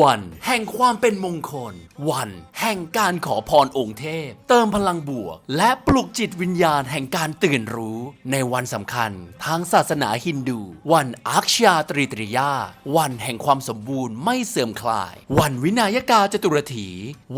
วัน แห่งความเป็นมงคล วันแห่งการขอพรองค์เทพ เติมพลังบวก และปลุกจิตวิญญาณแห่งการตื่นรู้ ในวันสำคัญ ทางศาสนาฮินดู วันอักชาตรีตริยา วันแห่งความสมบูรณ์ไม่เสื่อมคลาย วันวินายกาจตุรถี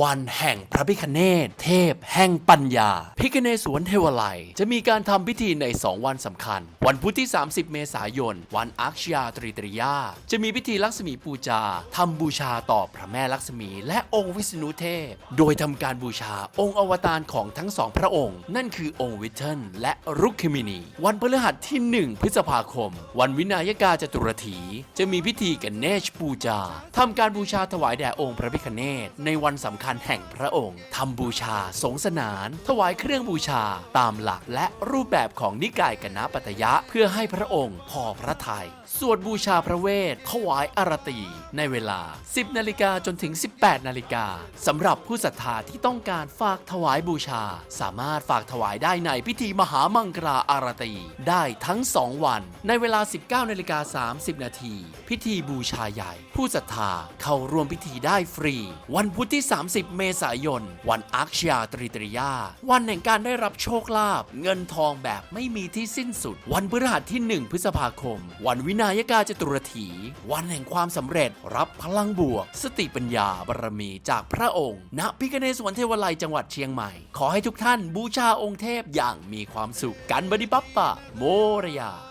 วันแห่งพระพิคเนศเทพ แห่งปัญญา พิคเนศวรเทวไลยจะมีการทำพิธีใน 2 วันสำคัญ วันพุธที่ 30 เมษายน วันอักชาตรีตริยา จะมีพิธีลักษมีปูจาทำบูชาต่อพพระแม่ลักษมีและองค์วิษณุเทพ โดยทำการบูชาองค์อวตารของทั้งสองพระองค์ นั่นคือองค์วิเทนและรุกคิมินี วันพฤหัสที่ 1 พฤษภาคม วันวินายกาจตุรถี จะมีพิธีกันเนชปูจาทำการบูชาถวายแด่องค์พระพิคเนศในวันสำคัญแห่งพระองค์ทำบูชาสงสนาน ถวายเครื่องบูชาตามหลักและรูปแบบของนิกายกนะปัตยะ เพื่อให้พระองค์พอพระทยัยสวดบูชาพระเวทถวายอารตีในเวลา 10นาฬิกาจนถึง 18 นาฬิกาสำหรับผู้ศรัทธาที่ต้องการฝากถวายบูชา สามารถฝากถวายได้ในพิธีมหามังกราอารตี ได้ทั้ง 2 วัน ในเวลา 19 นาฬิกา 30 นาที พิธีบูชาใหญ่ ผู้ศรัทธาเข้าร่วมพิธีได้ฟรี วันพุธที่ 30 เมษายน วันอักชาตรีตริยา วันแห่งการได้รับโชคลาภเงินทองแบบไม่มีที่สิ้นสุด วันพฤหัสที่ 1 พฤษภาคม วันวินายกาจตุรถี วันแห่งความสำเร็จรับพลังบวกสติปัญญาบารมีจากพระองค์ ณพิกเนศวรเทวไลยจังหวัดเชียงใหม่ ขอให้ทุกท่านบูชาองค์เทพอย่างมีความสุขกันบดิปัปปะ โมรยา